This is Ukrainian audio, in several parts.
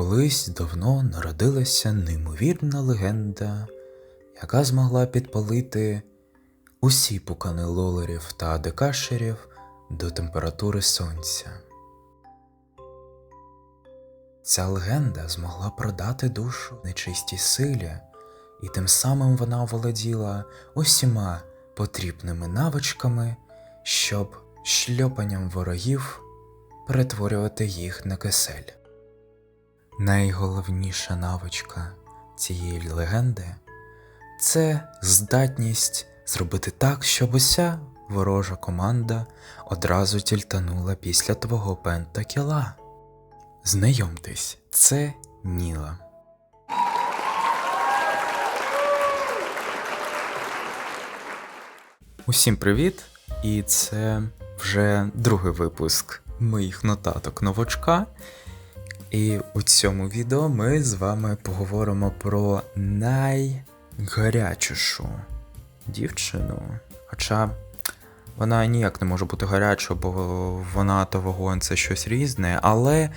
Колись давно народилася неймовірна легенда, яка змогла підпалити усі пукани лолерів та декашерів до температури сонця. Ця легенда змогла продати душу нечистій силі, і тим самим вона оволоділа усіма потрібними навичками, щоб шльопанням ворогів перетворювати їх на кисель. Найголовніша навичка цієї легенди це здатність зробити так, щоб уся ворожа команда одразу тільтанула після твого пентакіла. Знайомтесь, це Ніла. Усім привіт! І це вже другий випуск моїх нотаток новачка. І у цьому відео ми з вами поговоримо про найгарячішу дівчину. Хоча вона ніяк не може бути гарячою, бо вона та вогонь це щось різне, але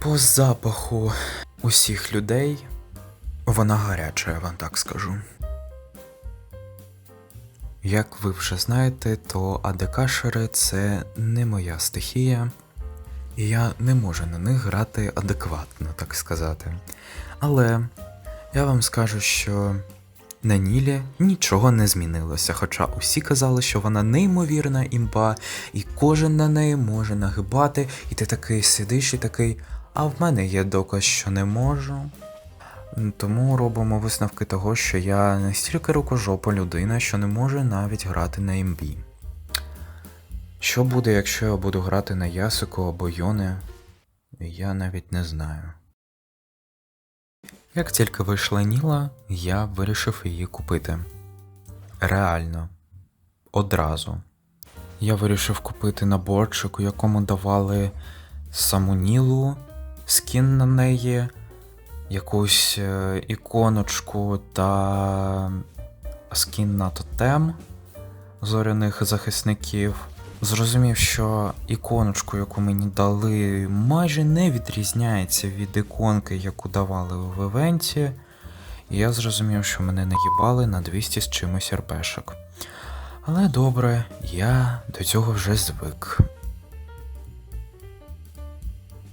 по запаху усіх людей вона гаряча, я вам так скажу. Як ви вже знаєте, то АДКшери це не моя стихія, і я не можу на них грати адекватно, так сказати. Але я вам скажу, що на Нілі нічого не змінилося, хоча усі казали, що вона неймовірна імба, і кожен на неї може нагибати, і ти такий сидиш і такий, а в мене є доказ, що не можу. Тому робимо висновки того, що я настільки рукожопа людина, що не можу навіть грати на імбі. Що буде, якщо я буду грати на Ясику або Йоне, я навіть не знаю. Як тільки вийшла Ніла, я вирішив її купити. Реально. Одразу. Я вирішив купити наборчик, у якому давали саму Нілу, скін на неї, якусь е, іконочку та скін на тотем зоряних захисників. Зрозумів, що іконочку, яку мені дали, майже не відрізняється від іконки, яку давали в івенті. І я зрозумів, що мене наїбали на 200 з чимось РПшок. Але добре, я до цього вже звик.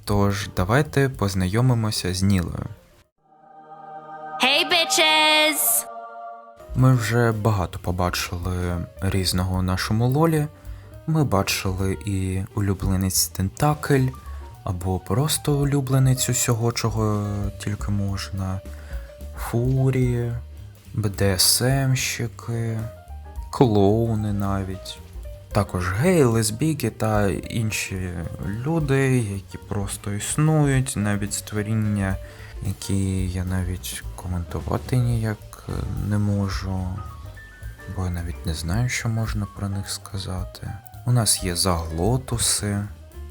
Тож, давайте познайомимося з Нілою. Hey, bitches! Ми вже багато побачили різного в нашому лолі. Ми бачили і улюбленець Тентакль, або просто улюбленець усього, чого тільки можна. Фурі, БДСМщики, клоуни навіть. Також геї, лесбійки та інші люди, які просто існують, навіть створіння, які я навіть коментувати ніяк е, не можу, бо я навіть не знаю, що можна про них сказати. У нас є заглотуси.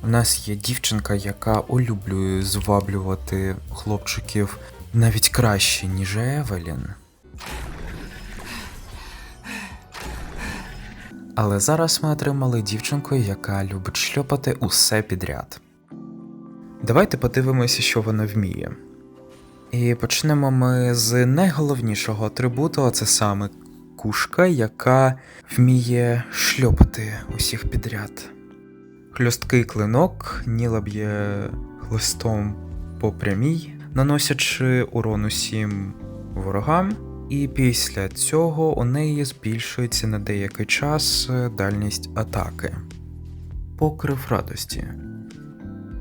У нас є дівчинка, яка улюблює зваблювати хлопчиків навіть краще, ніж Евелін. Але зараз ми отримали дівчинку, яка любить шльопати усе підряд. Давайте подивимося, що вона вміє. І почнемо ми з найголовнішого атрибуту, а це саме кушка, яка вміє шльопати усіх підряд. Хльосткий клинок Ніла б'є хлистом по прямій, наносячи урон усім ворогам, і після цього у неї збільшується на деякий час дальність атаки. Покрив радості.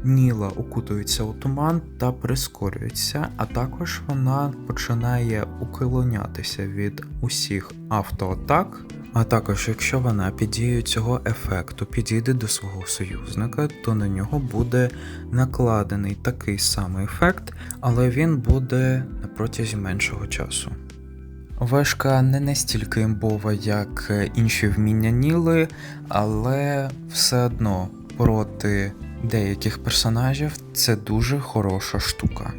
Ніла укутується у туман та прискорюється, а також вона починає уклонятися від усіх автоатак. А також, якщо вона під дією цього ефекту підійде до свого союзника, то на нього буде накладений такий самий ефект, але він буде на протязі меншого часу. Вешка не настільки імбова, як інші вміння Ніли, але все одно проти деяких персонажів це дуже хороша штука.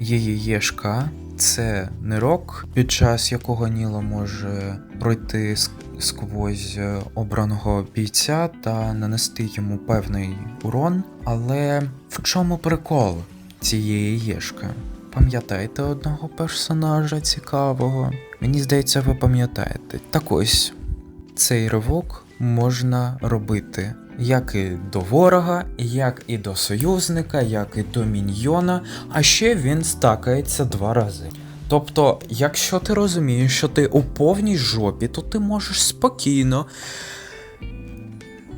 Її єшка це нирок, під час якого Ніла може пройти сквозь обраного бійця та нанести йому певний урон. Але в чому прикол? цієї єшки. Пам'ятаєте одного персонажа цікавого? Мені здається, ви пам'ятаєте. Так ось, цей ривок можна робити як і до ворога, як і до союзника, як і до міньйона, а ще він стакається два рази. Тобто, якщо ти розумієш, що ти у повній жопі, то ти можеш спокійно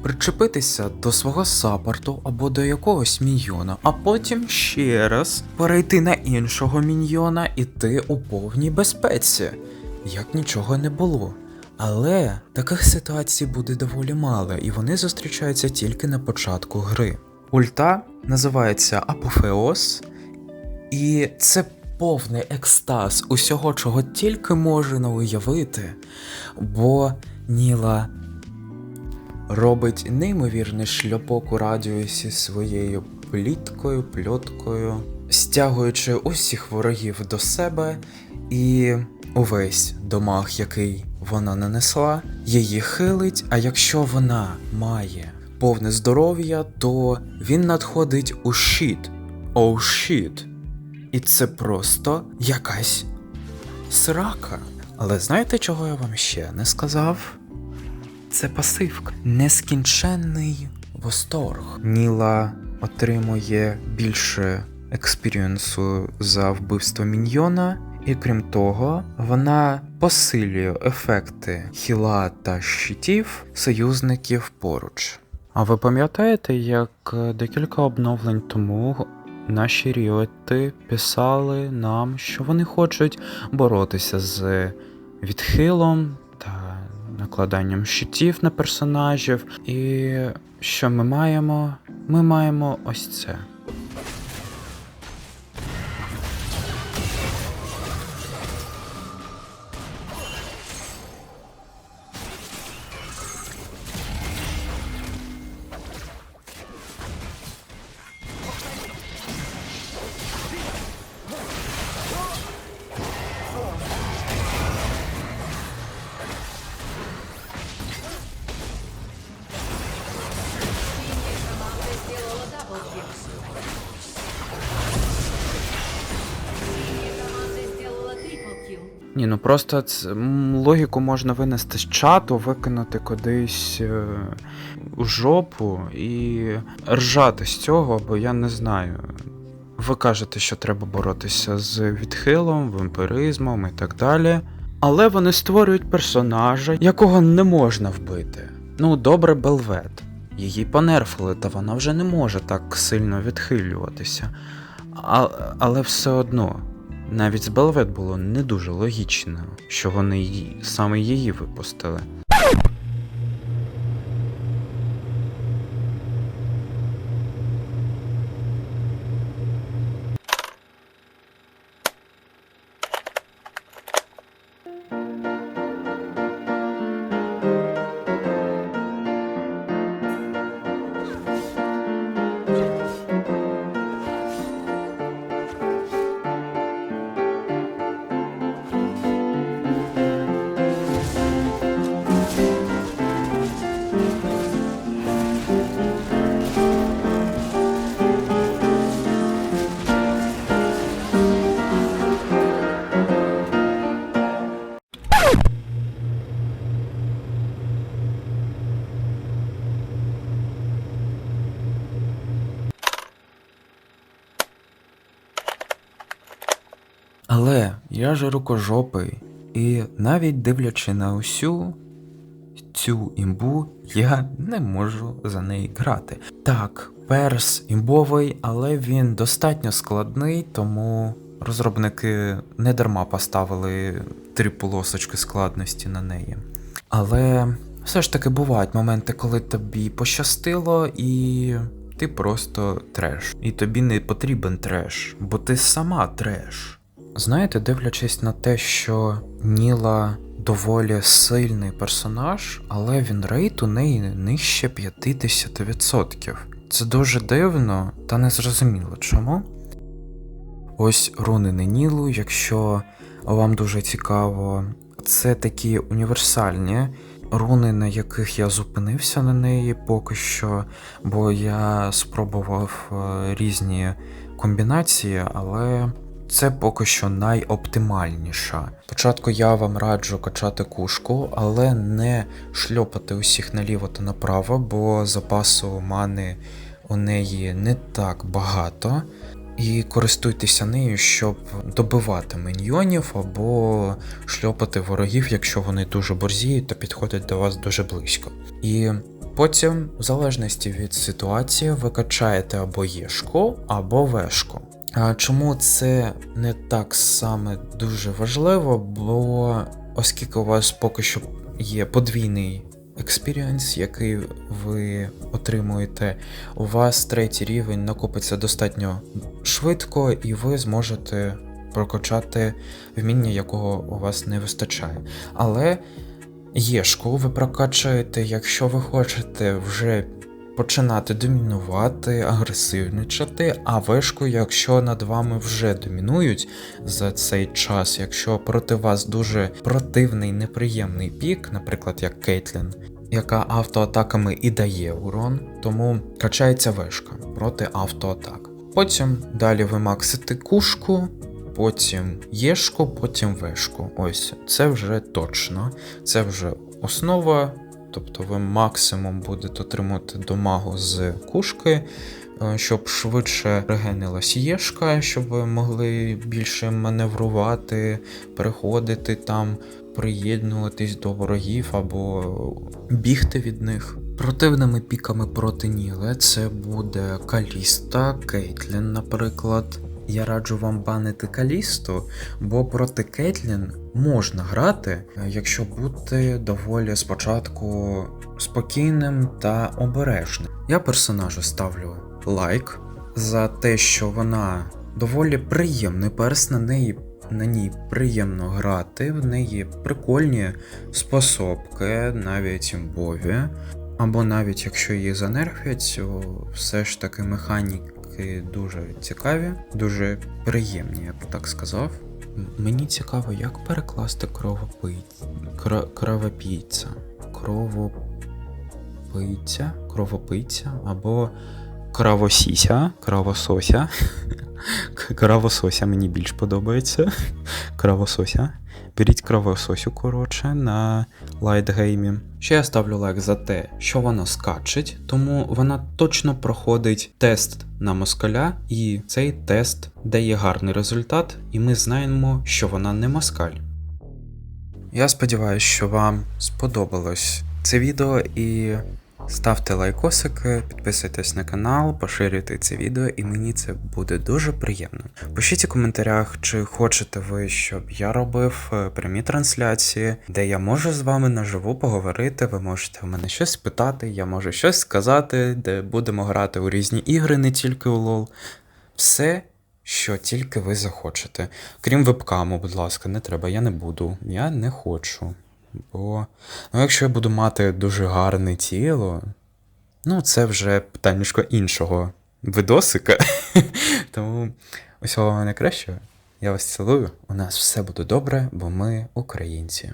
причепитися до свого саппорту або до якогось міньйона, а потім ще раз перейти на іншого міньйона і ти у повній безпеці, як нічого не було. Але таких ситуацій буде доволі мало, і вони зустрічаються тільки на початку гри. Ульта називається Апофеоз, і це повний екстаз усього, чого тільки можна уявити, бо Ніла робить неймовірний шльопок у радіусі своєю пліткою, пльоткою, стягуючи усіх ворогів до себе, і увесь домаг, який вона нанесла, її хилить. А якщо вона має повне здоров'я, то він надходить у щит. Оу щит. І це просто якась срака. Але знаєте, чого я вам ще не сказав? Це пасивка. Нескінченний восторг. Ніла отримує більше експірієнсу за вбивство міньйона, і крім того, вона посилює ефекти хіла та щитів союзників поруч. А ви пам'ятаєте, як декілька обновлень тому наші ріоти писали нам, що вони хочуть боротися з відхилом та накладанням щитів на персонажів. І що ми маємо? Ми маємо ось це. Ні, ну просто ц- логіку можна винести з чату, викинути кудись е, у жопу і ржати з цього, бо я не знаю. Ви кажете, що треба боротися з відхилом, вампиризмом і так далі. Але вони створюють персонажа, якого не можна вбити. Ну, добре, Белвет. Її понерфили, та вона вже не може так сильно відхилюватися. А, але все одно, навіть з Белвет було не дуже логічно, що вони саме її випустили. Я ж рукожопий, і навіть дивлячи на усю цю імбу, я не можу за неї грати. Так, перс імбовий, але він достатньо складний, тому розробники не дарма поставили три полосочки складності на неї. Але все ж таки бувають моменти, коли тобі пощастило і. Ти просто треш. І тобі не потрібен треш, бо ти сама треш. Знаєте, дивлячись на те, що Ніла доволі сильний персонаж, але він рейт у неї нижче 50%. Це дуже дивно та незрозуміло чому. Ось руни на Нілу, якщо вам дуже цікаво, це такі універсальні руни, на яких я зупинився на неї поки що, бо я спробував е, різні комбінації, але це поки що найоптимальніша. Спочатку я вам раджу качати кушку, але не шльопати усіх наліво та направо, бо запасу мани у неї не так багато. І користуйтеся нею, щоб добивати міньйонів або шльопати ворогів, якщо вони дуже борзіють та підходять до вас дуже близько. І потім, в залежності від ситуації, ви качаєте або єшку, або вешку. Чому це не так саме дуже важливо? Бо оскільки у вас поки що є подвійний експіріенс, який ви отримуєте, у вас третій рівень накопиться достатньо швидко, і ви зможете прокачати вміння, якого у вас не вистачає. Але єшку ви прокачаєте, якщо ви хочете вже починати домінувати, агресивничати, а вешку, якщо над вами вже домінують за цей час, якщо проти вас дуже противний, неприємний пік, наприклад, як Кейтлін, яка автоатаками і дає урон, тому качається вешка проти автоатак. Потім далі ви максите кушку, потім єшку, потім вешку. Ось це вже точно. Це вже основа. Тобто ви максимум будете отримувати домагу з кушки, е, щоб швидше регенилась єшка, щоб ви могли більше маневрувати, переходити там, приєднуватись до ворогів або бігти від них. Противними піками проти Ніле це буде Каліста, Кейтлін, наприклад. Я раджу вам банити Калісту, бо проти Кейтлін можна грати, е, якщо бути доволі спочатку спокійним та обережним. Я персонажу ставлю лайк за те, що вона доволі приємний перс, на неї. На ній приємно грати, в неї прикольні способки, навіть імбові. Або навіть якщо її занерфять, все ж таки механіки дуже цікаві, дуже приємні, я б так сказав. Мені цікаво, як перекласти кровопийця. Кровопийця, кровопийця або кровосіся, кровосося. К- Кровосося мені більш подобається. Кровосося. Беріть кровососю, коротше, на лайтгеймі. Ще я ставлю лайк за те, що вона скачить, тому вона точно проходить тест на москаля, і цей тест дає гарний результат, і ми знаємо, що вона не москаль. Я сподіваюся, що вам сподобалось це відео і ставте лайкосики, підписуйтесь на канал, поширюйте це відео, і мені це буде дуже приємно. Пишіть у коментарях, чи хочете ви, щоб я робив е, прямі трансляції, де я можу з вами наживо поговорити. Ви можете в мене щось спитати, я можу щось сказати, де будемо грати у різні ігри, не тільки у LoL. Все, що тільки ви захочете. Крім вебкаму, будь ласка, не треба, я не буду. Я не хочу. Бо ну, якщо я буду мати дуже гарне тіло, ну це вже питаннячко іншого видосика. Тому усього найкращого. Я вас цілую. У нас все буде добре, бо ми українці.